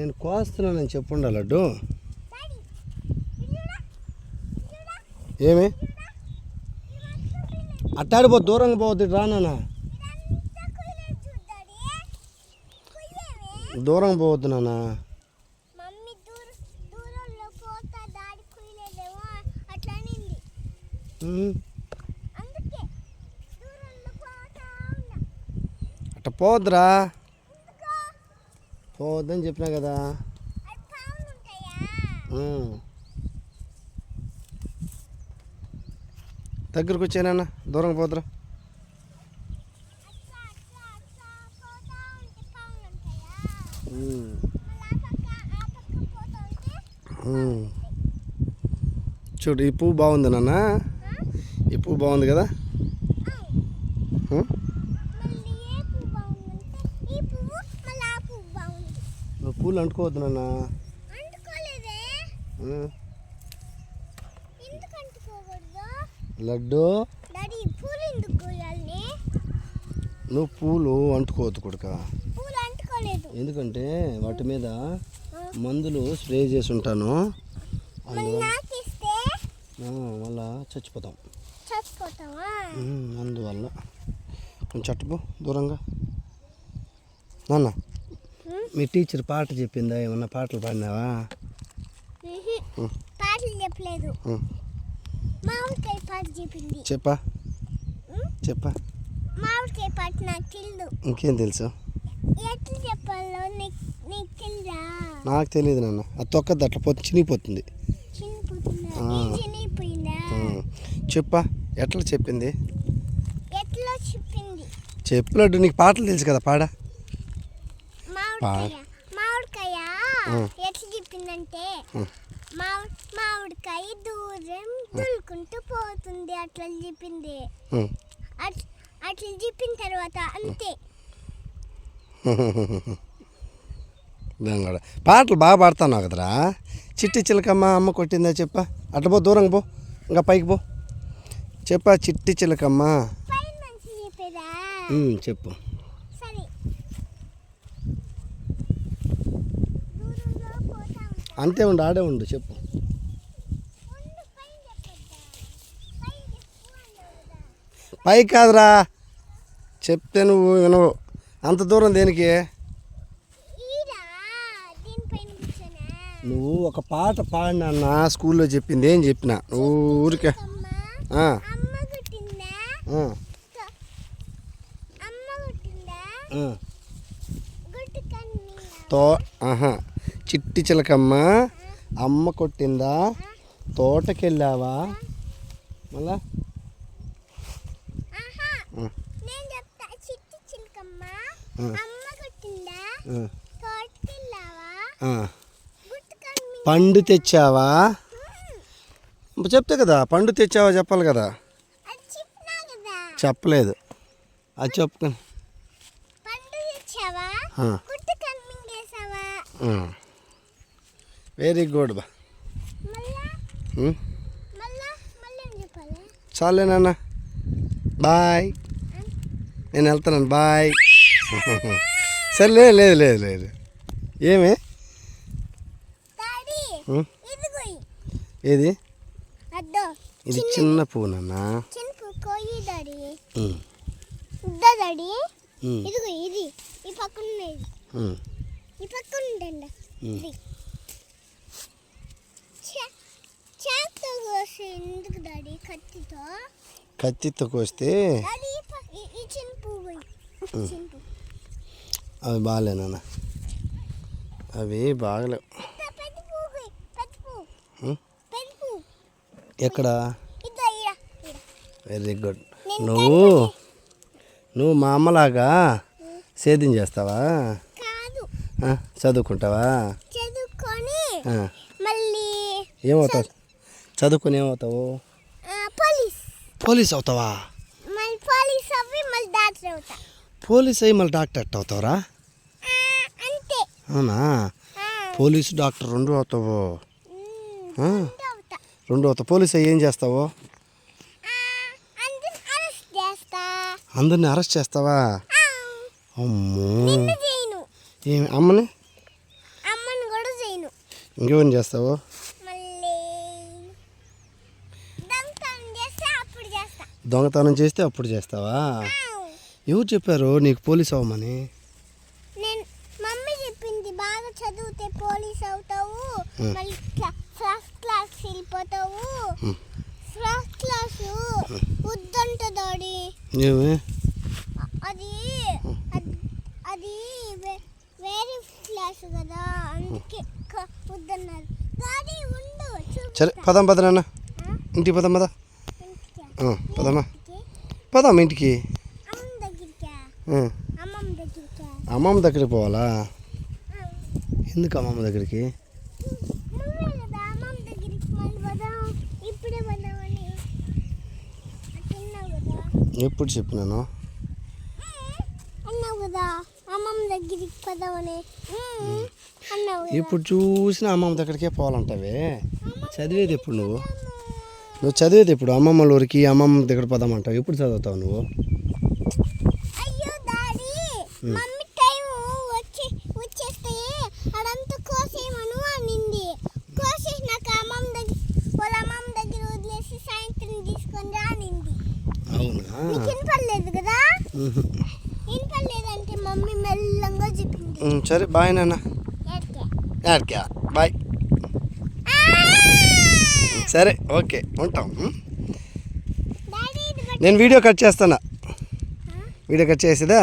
నేను కోస్తున్నానని చెప్పుండా లడ్డు? ఏమి? అట్టాడిపో దూరంగా పోవద్దు రానా దూరం పోవద్దు నాన్న. మమ్మీ దూర పోవద్దని చెప్పినా కదా. దగ్గరకు వచ్చానన్న దూరం పోదురా అట్లా అట్లా అట్లా పోతా ఉంటే పావులు ఉంటాయా ఉమ్, మళ్ళీ ఆ పక్క ఆ పక్క పోతా ఉంటే ఉమ్. చూడు ఈ పువ్వు బాగుంది నాన్న. ఈ పువ్వు బాగుంది కదా ఉమ్, మళ్ళీ ఏ పువ్వు బాగుందంటే ఈ పువ్వు మళ్ళీ ఆ పువ్వు బాగుంది నువ్వు పూలు అంటుకోవద్దు నాన్న. లడ్డు. నువ్వు పూలు అంటుకోవద్దు కొడుక. ఎందుకంటే వాటి మీద మందులు స్ప్రే చేసి ఉంటాను. మళ్ళీ చచ్చిపోతాం. అందువల్ల. కొంచెం చట్టుపో దూరంగా. నాన్న. మీ టీచర్ పాట చెప్పిందా? ఏమన్నా పాటలు పాడినావా. పాటలు చెప్పలేదు. మామిడికాయ పాట చెప్పింది. చెప్పా. చెప్పా. మామిడికాయ పాట నాకు తెలియదు ఇంకేం తెలుసు? ఎట్లా చెప్పాలో నీకు నీకు తెలుసా నాకు తెలియదు నాన్న. అది తొక్కద్దు అట్లా పోతే చినిగిపోతుంది. చెప్పా. ఎట్లా చెప్పింది? ఎట్లా చెప్పింది? చెప్పు లడ్డు నీకు పాటలు తెలుసు కదా పాడా. మామిడికాయ. ఎట్లా చెప్పిందంటే మామిడికాయ దూరం దులుకుంటూ పోతుంది అట్లా చెప్పింది. అట్లా చెప్పిన తర్వాత అంతే. కూడా. పాటలు బాగా పాడుతున్నావు కదరా. చిట్టి చిలకమ్మ అమ్మ కొట్టిందా చెప్పా. అట్ట పో దూరంగా పో. ఇంకా పైకి పో. చెప్పా చిట్టి చిలకమ్మ. చెప్పు సరే దూరంలో పోతా ఉంటా. అంతే ఉండు ఆడే ఉండు చెప్పు. పైకి కాదురా. చెప్తే నువ్వు వినవు. అంత దూరం దేనికి? నువ్వు ఒక పాట పాడినా స్కూల్లో చెప్పింది ఏం చెప్పిన? నువ్వు ఊరికే. తో ఆహా. చిట్టి చిలకమ్మ అమ్మ కొట్టిందా తోటకెళ్ళావా? మళ్ళా? పండు తెచ్చావా? చెప్తే కదా పండు తెచ్చావా చెప్పాలి కదా? చెప్పలేదు. అది చెప్పుకొని వెరీ గుడ్ బా. చాలే నాన్న. బాయ్. నేను వెళ్తున్నాను. బాయ్. సరే లేదు లేదు లేదు లేదు. ఏమి? ఏది? ఇది చిన్న. పువ్వు నాన్న. ఇది. ఈ పక్కన ఈ పక్కన కోసి ఎందుకు డాడీ? కత్తితో? కత్తితో కోస్తే అవి బాగాలే నాన్న. అవి బాగలేవు ఎక్కడ? Very good. నువ్వు నువ్వు మా అమ్మలాగా సేద్యం చేస్తావా? చదువుకుంటావా? చదువుకొని మళ్ళీ ఏమవుతావు? చదువుకుని ఏమవుతావు పోలీస్. పోలీస్ అవుతావా? మళ్ళీ పోలీస్ అవ్వి మళ్ళీ డాక్టర్ అవుతా. పోలీస్ అయ్యి మళ్ళీ డాక్టర్ ఎట్ట అవుతావురా? అంతే. అవునా? పోలీసు డాక్టర్ రెండు అవుతావు. రెండు అవుతావు. పోలీస్ అయ్యి ఏం చేస్తావు? అందరిని అరెస్ట్ చేస్తావా? అమ్మో. చేయను. ఏమి అమ్మని? అమ్మను ఇంకేం చేస్తావు మళ్ళీ దొంగతనం చేస్తే అప్పుడు చేస్తా దొంగతనం చేస్తే అప్పుడు చేస్తావా. ఎవరు చెప్పారు నీకు పోలీస్ అవ్వమని నేను మమ్మీ చెప్పింది బాగా చదివితే పోలీస్ అవుతావు. మళ్ళీ ఫస్ట్ క్లాస్ వెళ్ళిపోతావు. ఫస్ట్ క్లాస్ వద్దంట డాడీ ఏమి అది అద్- వేరే క్లాస్ కదా అందుకే వద్దన్నారు ఉండు సరే. పదం? ఇంటికి పదం పద ఆ, పదమ్మా. ఇంటికి? అమ్మమ్మ దగ్గరికా? పోవాలా. ఎందుకు అమ్మమ్మ దగ్గరికి? ఎప్పుడు చెప్పినాను ఇప్పుడు చూసిన అమ్మమ్మ దగ్గరికే పోవాలంటావే? చదివేది ఎప్పుడు నువ్వు? నువ్వు చదివేది ఎప్పుడు? అమ్మమ్మ ఊరికి అమ్మమ్మ దగ్గర పోదామంటావు? ఎప్పుడు చదువుతావు నువ్వు? సరే బాయ్ నాన్న. బాయ్. సరే ఓకే ఉంటాం. నేను వీడియో కట్ చేస్తానా? వీడియో కట్ చేసేదా.